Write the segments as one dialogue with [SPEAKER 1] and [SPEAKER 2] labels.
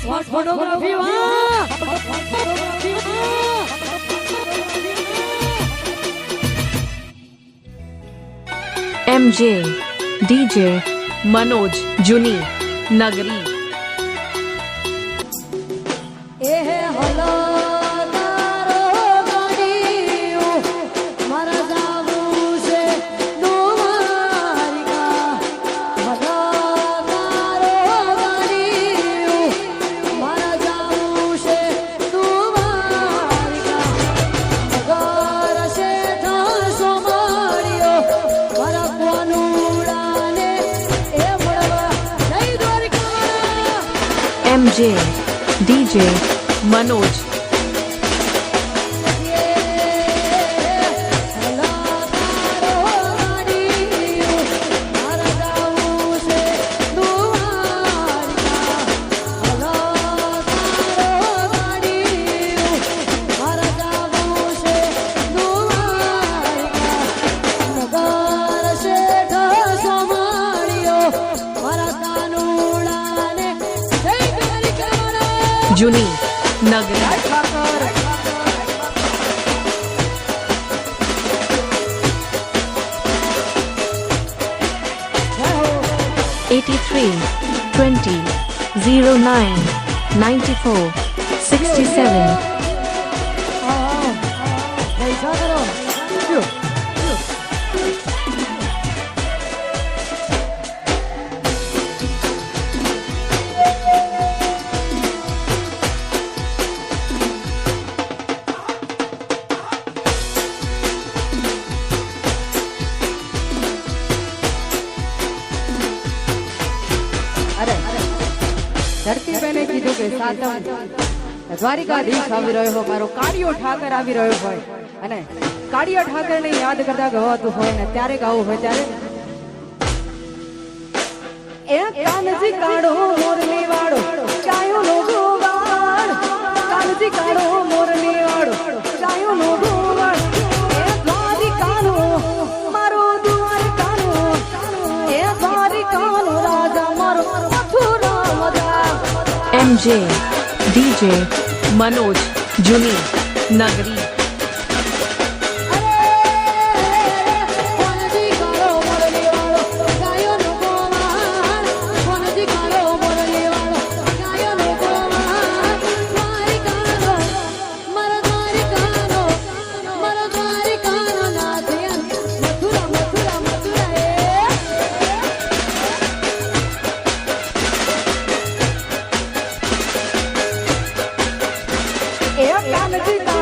[SPEAKER 1] Fast photography
[SPEAKER 2] MJ DJ Manoj જુની નગરી એમજે DJ Manoj जुनी नगरी
[SPEAKER 1] Eighty-three, twenty, zero
[SPEAKER 3] nine, ninety-four, sixty-seven. કીધું કે સાતમ દ્વારિકાધીશ આવી રહ્યો હોય, મારો કાળિયો ઠાકર આવી રહ્યો હોય અને કાળિયો ઠાકરને યાદ કરતા ગવાતું હોય ને ત્યારે ગાવું હોય ત્યારે એ કાનજી કાઢો મોરલી વાળો.
[SPEAKER 2] એમજે ડીજે મનોજ જુની નગરી
[SPEAKER 1] એ
[SPEAKER 3] કાનજી કાળો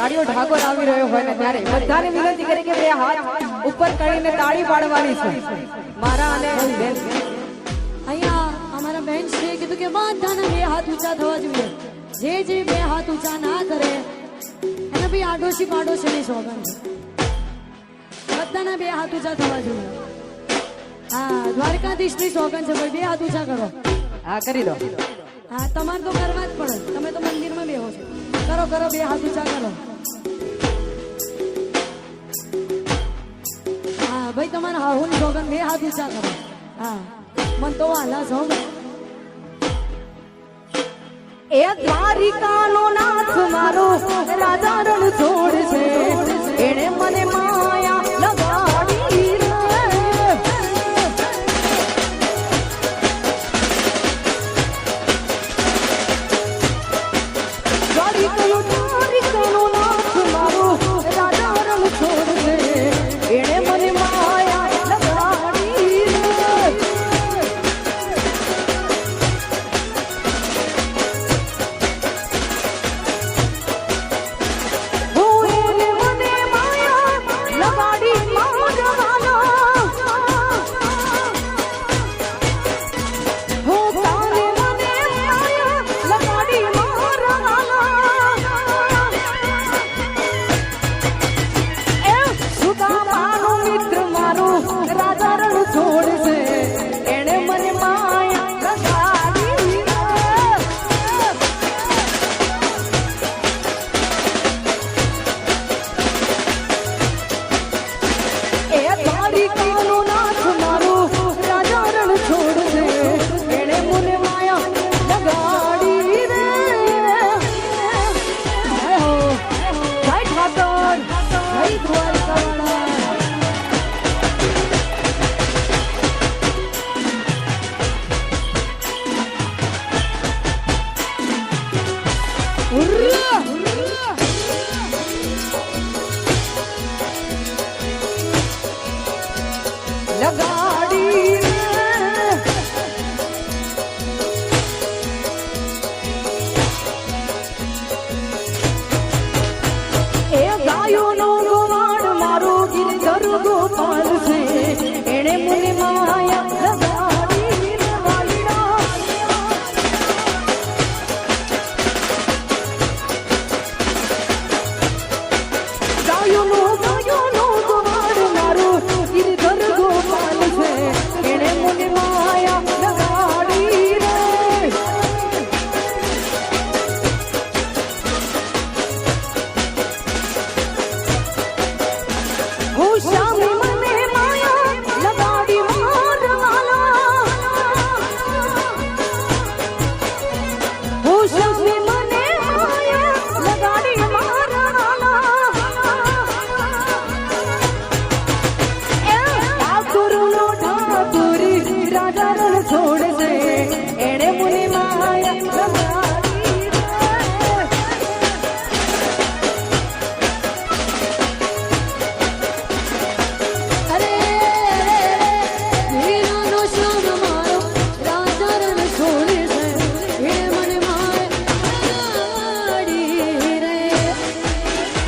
[SPEAKER 3] કાળિયો ઢાકોર આવી રહ્યો હોય ને ત્યારે બધાને વિનંતી કરી કે બે હાથ ઉપર કરીને તાળી પાડવાની છે. મારા અને બેન.
[SPEAKER 1] અહીંયા અમારા બેન છે કીધું કે બધાના બે હાથ ઊંચા થવા જોઈએ. જે જે બે હાથ ઊંચા ના કરે એને ભાઈ આડોશી પાડોશીની સોગન બધાના બે હાથ ઊંચા થવા જોઈએ. હા દ્વારકાધીશની સોગન છે ભાઈ બે હાથ ઊંચા કરો.
[SPEAKER 3] હા કરી દો
[SPEAKER 1] હા તમારે તો કરવા જ પડે. તમે તો મંદિરમાં બેહો છો. કરો કરો, બે હાથ ઊંચા કરો. હા, ભાઈ, તમારા હાહુની સોગન બે હાથ ઊંચા કરો. હા, મન તો હાલા છો
[SPEAKER 3] એ દ્વારિકાનો નાથ મારો રાજા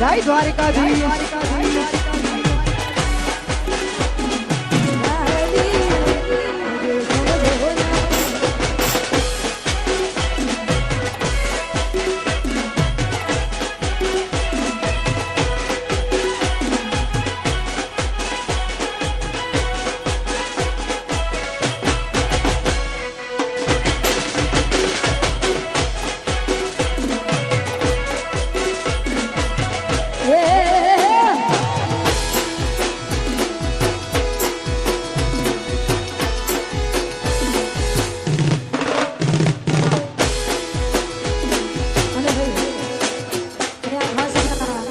[SPEAKER 3] જય દ્વારિકાધીશ.